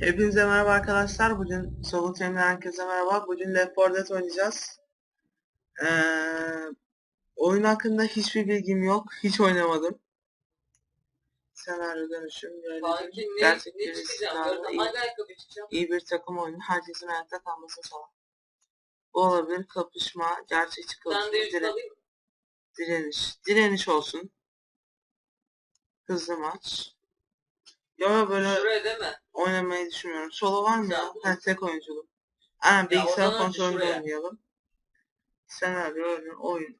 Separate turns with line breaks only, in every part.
Hepinize merhaba arkadaşlar. Bugün Solo Team'den herkese merhaba. Bugün Left 4 Dead oynayacağız. Ee, oyun hakkında hiçbir bilgim yok. Hiç oynamadım. Senaryo dönüşüm,
Kanki
yönetim,
ne,
gerçek
ne
bir
çıkacağım? Gördüm
iyi,
hangi ayakkabı çıkacağım?
iyi bir takım oyunu. Herkesin hayatta kalması sağlar. Bu olabilir. Kapışma, gerçekçi
Ben de
dire-
alayım mı?
direniş. Direniş olsun. Hızlı maç. Yo böyle
Şuraya deme.
Oynamayı düşünmüyorum. Solo var mı ya? Ha, tek oyunculuk. Aynen bilgisayar kontrolünde oynayalım. Senaryo, oyun, oyun.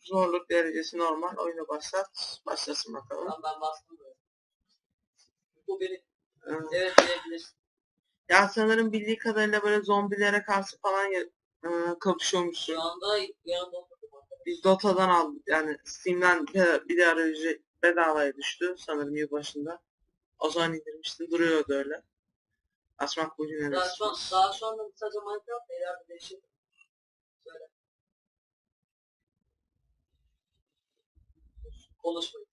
Zorluk derecesi normal. Oyunu başlat. Başlasın bakalım.
Tamam ben bastım böyle. Bu beni. Evet diyebilirsin.
ya sanırım bildiği kadarıyla böyle zombilere karşı falan e, kapışıyormuşsun.
Şu anda yanımda.
Biz Dota'dan aldık. Yani Steam'den bir, de arayüzü bedavaya düştü. Sanırım yılbaşında. O zaman indirmiştim. Duruyordu öyle. Açmak bugün
Daha şu an,
neresi?
daha şu anda sadece Minecraft da ileride değişir. Söyle. Konuşmayın.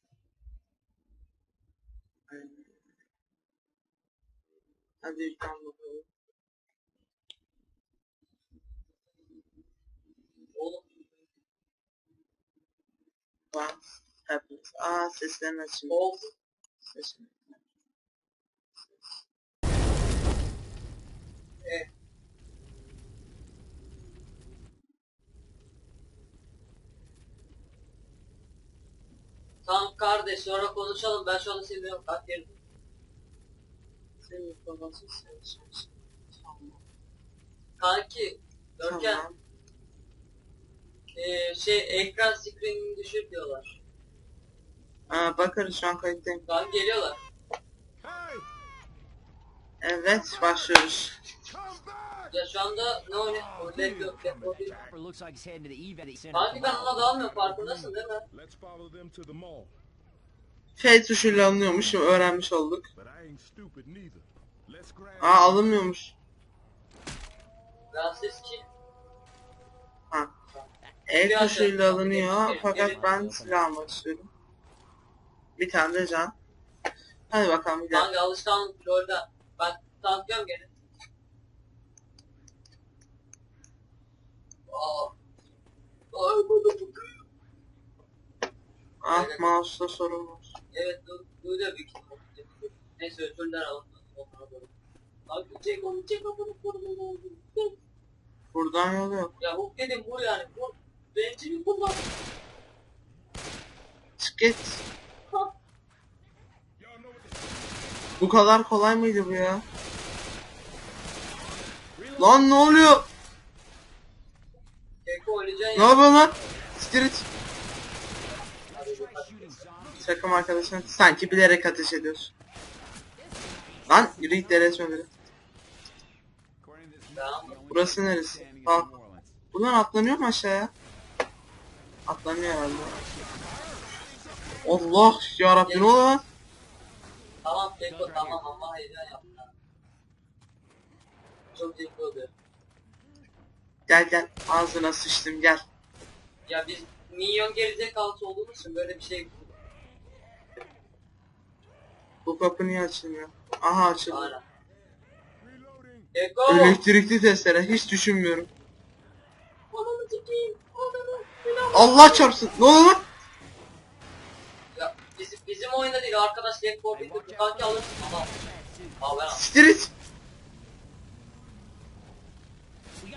Hadi yüklen bakalım.
Oğlum.
Bak. Aa seslerini açayım.
Oldu.
Sesini.
Evet. Tamam kardeş sonra konuşalım. Ben şu anda seviyorum. Kalk yerim.
Senin babası sen sensin. Tamam.
Kanki. Görkem.
Tamam.
Ee, şey ekran screenini düşür diyorlar.
Aa, bakarız şu an kayıttayım.
An geliyorlar.
Evet başlıyoruz.
Ya şu anda ne oynuyor? Orada yok.
Evac center.
Kanki ben ona dalmıyorum farkındasın değil mi?
F tuşuyla alınıyormuş. Şimdi öğrenmiş olduk. Aa alınmıyormuş.
Siz ki.
Ha. E tuşuyla alınıyor. Fakat ben silah almak istiyorum. Bir tane de can. Hadi bakalım bir daha.
Kanka alışkanlık orada. Ben tanıtıyorum gene.
Ah mouse'da sorun var.
Evet du duyuyor büyük ihtimalle. Neyse ötürler alın. Onlara doğru. Kanka çek onu çek onu onu.
Buradan yol yok.
Ya bu dedim bu yani bu. Bencillik bunlar.
Çık git.
Ha.
Bu kadar kolay mıydı bu ya? Lan ne oluyor? Ne
ya.
yapıyorsun lan?
Zombies.
Takım arkadaşına sanki bilerek ateş ediyorsun. Lan yürü git
the only
Burası neresi?
Orleans.
Buradan atlanıyor mu aşağıya? Atlanıyor herhalde. Allah yarabbim ne oluyor lan?
Tamam Keko tamam ama heyecan yapma. Çok oluyor.
Gel gel ağzına sıçtım gel.
Ya biz milyon gerizekalısı olduğumuz için böyle bir şey
Bu kapı niye açılmıyor? Aha açıldı.
Aynen.
Elektrikli testere hiç düşünmüyorum.
Ananı sikeyim. Ananı.
Allah çarpsın. Ne oluyor lan?
Oyunda değil arkadaş Keko bir tık kanki alırsın ama.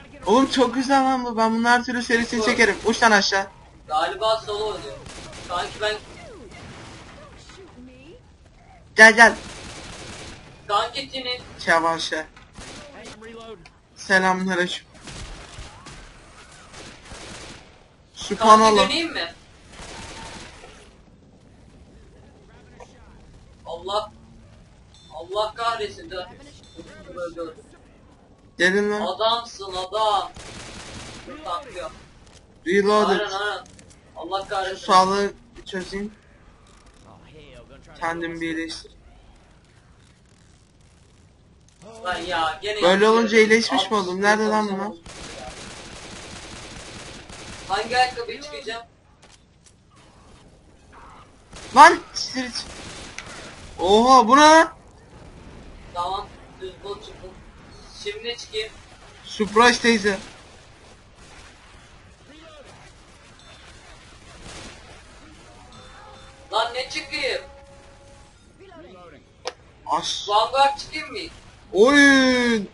Ben
get
Oğlum çok güzel lan bu. Ben bunun her türlü serisini çekerim. Uçtan aşağı.
Galiba solo oynuyor. Kanki ben
Gel gel.
kanki senin
Çavaşa.
Hey, reload.
Selamünaleyküm.
kanki
Subhanallah.
döneyim mi? Allah Allah kahretsin dön. Öldü.
Gelin lan.
Adamsın adam. Dur tankıyor.
Reloaded.
Aynen aynen. Allah
Şu
kahretsin.
sağlığı bir çözeyim. Kendimi bir iyileştir.
Lan ya gene
Böyle olunca iyileşmiş mi oldum? Nerede lan bunlar?
Hangi ayakkabıyı çıkacağım?
Lan! Street. Oha bu ne?
Tamam. Düz bol çıktım. Şimdi ne çıkayım?
Surprise teyze.
Lan ne çıkayım?
As.
Vanguard çıkayım mı?
Oyun.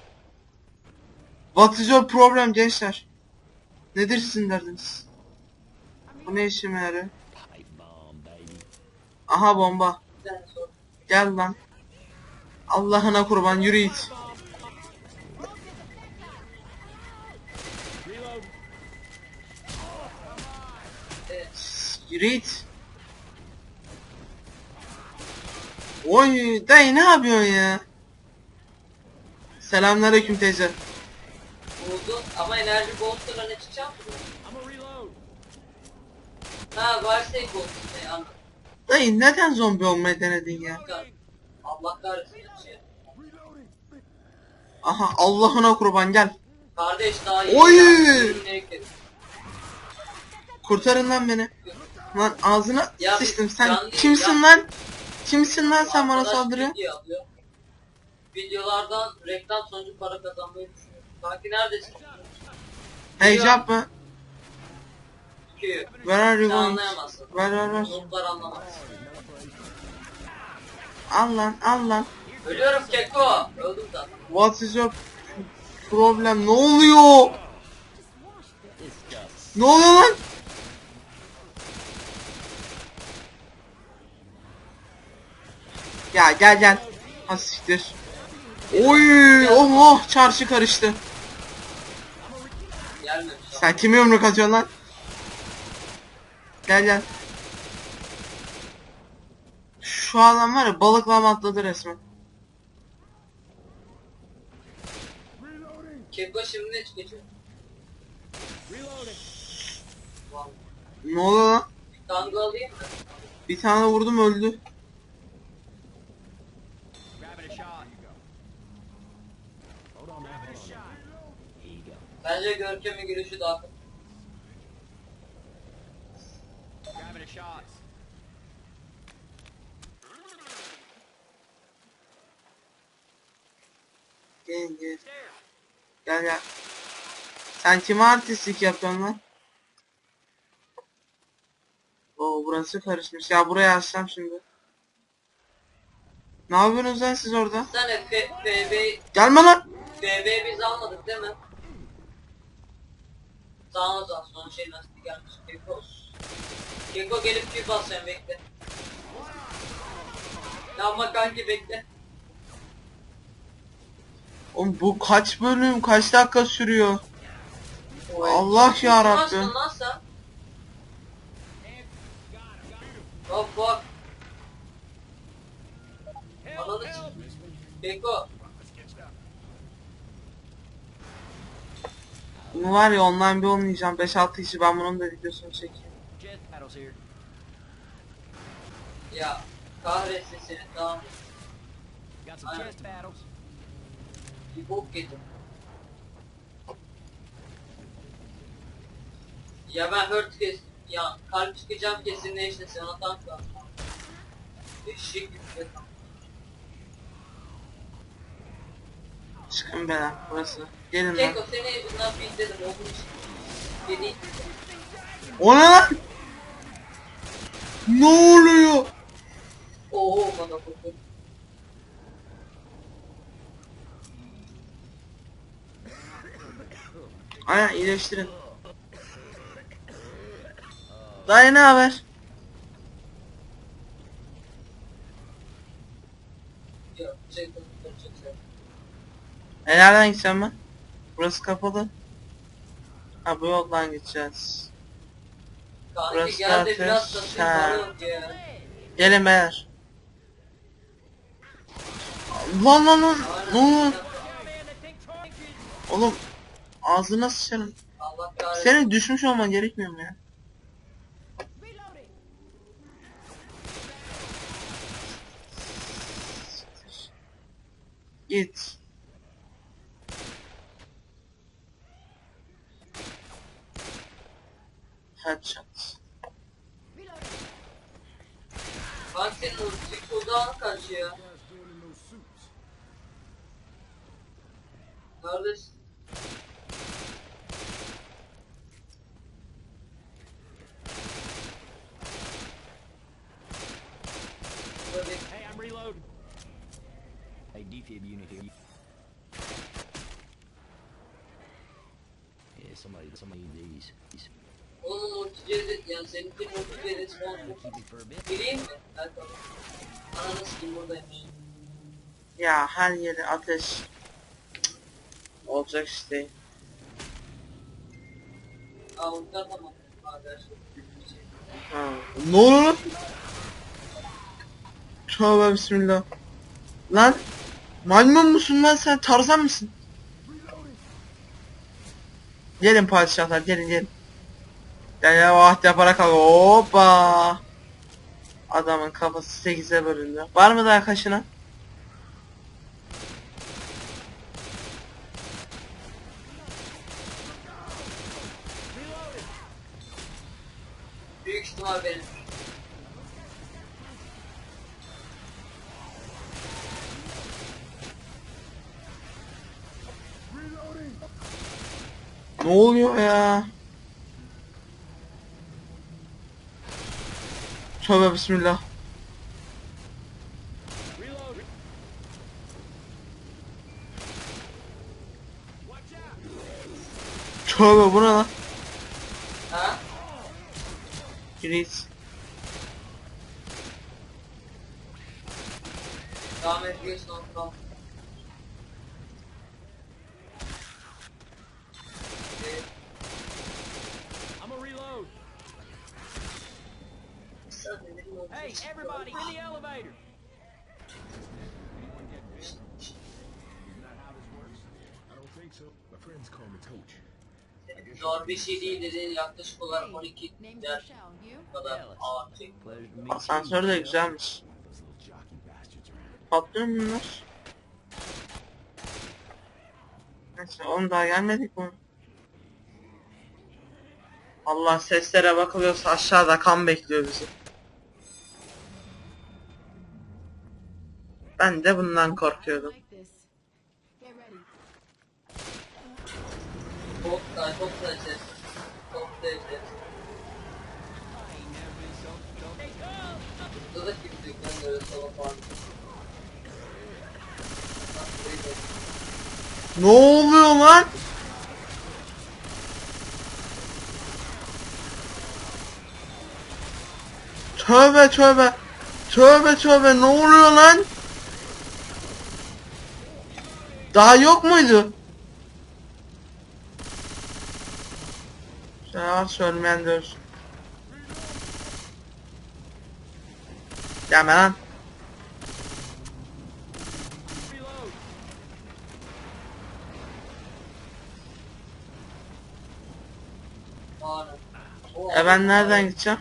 What is your problem gençler? Nedir sizin derdiniz? Bu ne işime yarıyor? Aha bomba.
Bir tane sor.
Gel lan. Allah'ına kurban yürü it. Yürü it. Oy dayı ne yapıyorsun ya? Selamünaleyküm teyze.
Buldum ama enerji bonuslarına ne çıkacak?
Reload.
Ha varsay bonus ne anladım.
Dayı neden zombi olmayı denedin ya?
Allah kahretsin şey.
Aha Allah'ına kurban gel.
Kardeş daha iyi.
Oy! Kurtarın lan beni. Lan ağzına
Ya
sıçtım. Sen
canlı-
kimsin
ya-
lan? Kimsin lan sen bana saldırıyorsun?
video. Videolardan reklam sonucu para kazanmayı düşünüyorum. Sanki neredesin?
Heycap mı? Where are you going?
anlayamazsın. Nooblar anlamaz.
Al lan al lan.
Ölüyorum Keko. Öldüm zaten.
What is your problem? Ne oluyor? Ne oluyor lan? Ya gel gel. Ha siktir. Oy, oh, oh çarşı karıştı.
Gelmemiş.
Sen kimi yumruk atıyorsun lan? Gel gel. Şu adam var ya balıklama atladı resmen.
Keko şimdi ne çıkacak?
Ne oluyor lan?
Bir tango alayım mı?
Bir tane vurdum öldü.
Bence Görkem'in girişi daha kötü.
Grabbing a shot.
Gel gel. Gel gel. Sen kime artistlik yapıyorsun lan? Oo burası karışmış. Ya buraya açacağım şimdi. Ne yapıyorsunuz lan siz orada?
Sen FB,
Gelme lan.
FB biz almadık değil mi? Sağ ol zaman son şey nasıl gelmiş Keko. Keko gelip Q basacağım bekle. Ama kanki bekle.
Oğlum bu kaç bölüm kaç dakika sürüyor? Allah ya Rabbim.
Sen? Hop hop. Ananı Keko.
Bunu var ya online bir oynayacağım 5-6 kişi ben bunun da videosunu çekeyim.
Paddles here.
Ya kahretsin seni tamam.
Got some chest paddles.
Bir bok yedim. Ya ben hurt kes ya kalp çıkacağım kesinleşti sana tank var. Eşek gibi.
Çıkın beyler burası. Gelin lan.
Keko seni yüzünden dedim olmuş. Beni
O ne lan? Ne oluyor?
ooo bana koku.
Aynen iyileştirin. Dayı ne haber?
Şey konuşacak.
E nereden gideceğim ben? Burası kapalı. Ha bu yoldan gideceğiz. Burası
gel de
zaten
biraz satayım
sen.
yok ya.
Gelin beyler. Lan lan lan. Ne oluyor? Oğlum ağzına sıçarım.
Allah kahretsin.
Senin düşmüş olman gerekmiyor mu ya? Git. Headshot.
Kanki senin ulti cooldown'u kaç ya? Kardeş. Burada bir
Hey, I'm reloading. Hey, defib unit here. Yeah, somebody, somebody need these. these.
Onun multicerit yani seninkinin multicerit sponsor.
Keep it for a bit.
Gireyim mi?
Ya her yeri ateş. Olacak işte. değil. Ha. Ne lan? Tövbe bismillah. Lan maymun musun lan sen tarzan mısın? Gelin padişahlar gelin gelin. Gel ya vaht yaparak kal. Hoppa. Adamın kafası 8'e bölündü. Var mı daha kaşına?
Büyük ihtimal benim.
Ne oluyor ya? Tövbe bismillah. Tövbe bu ne lan?
Ha?
Giriz.
Devam ediyorsun onu tamam. Şey değil dedi yaklaşık olarak 12
Name's
der kadar ağır.
Asansör de güzelmiş. Patlıyor mu bunlar? Neyse oğlum daha gelmedik mi? Allah seslere bakılıyorsa aşağıda kan bekliyor bizi. Ben de bundan korkuyordum.
Çok güzel, çok güzel ses. Çok güzel ses. Burada da kim dükkan böyle sola falan. Bak, burayı da-
Ne oluyor lan? Tövbe tövbe. Tövbe tövbe ne oluyor lan? Daha yok muydu? Ya söylemeyen de Gelme lan. E ben nereden gideceğim?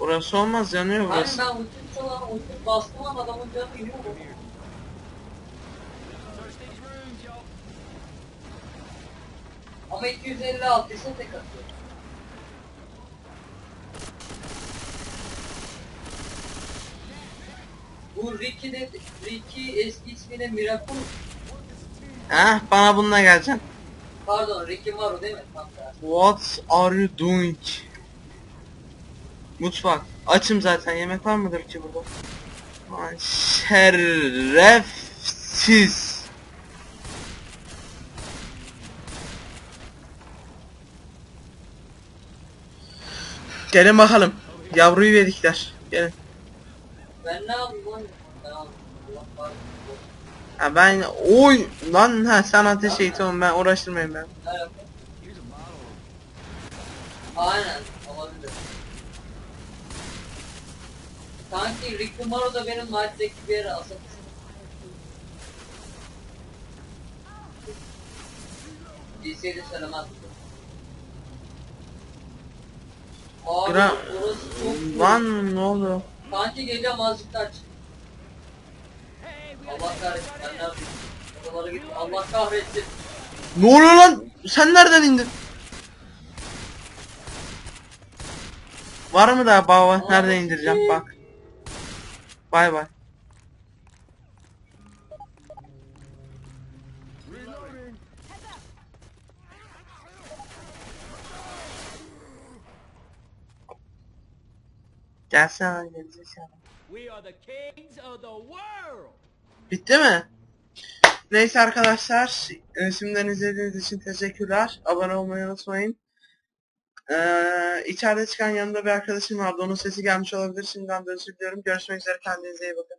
Burası olmaz yanıyor
Hani
burası.
ben ultim çalan ultim bastım ama adamın canı iniyor Ama 256 ise tek atıyor. Bu Ricky de Ricky eski ismine Miracle
Heh bana bununla geleceksin.
pardon Ricky Maru değil mi? Tersi.
What are you doing? Mutfak. Açım zaten. Yemek var mıdır ki burada? Lan şerefsiz. Gelin bakalım. Yavruyu verdikler. Gelin.
Ben ne yapayım lan?
Ha ben oy lan ha sen ateş et oğlum ben uğraştırmayayım ben.
Aynen olabilir. Sanki Ricky Maru da benim Knight'teki bir yere asılsın. Bilseydi söylemezdim. Abi
Gra-
orası çok
Lan ne oldu?
Sanki geliyorum azıcık
got
Allah kahretsin ben? Oralara. Allah kahretsin.
Ne oluyor lan? Sen nereden indin? Var mı daha baba? Nerede indireceğim? Bak. Bay bay.
The world.
Bitti mi? Neyse arkadaşlar. e, Şimdiden izlediğiniz için teşekkürler. Abone olmayı unutmayın. Ee, içeride çıkan yanımda bir arkadaşım vardı. Onun sesi gelmiş olabilir. Şimdiden de özür diliyorum. Görüşmek üzere. Kendinize iyi bakın.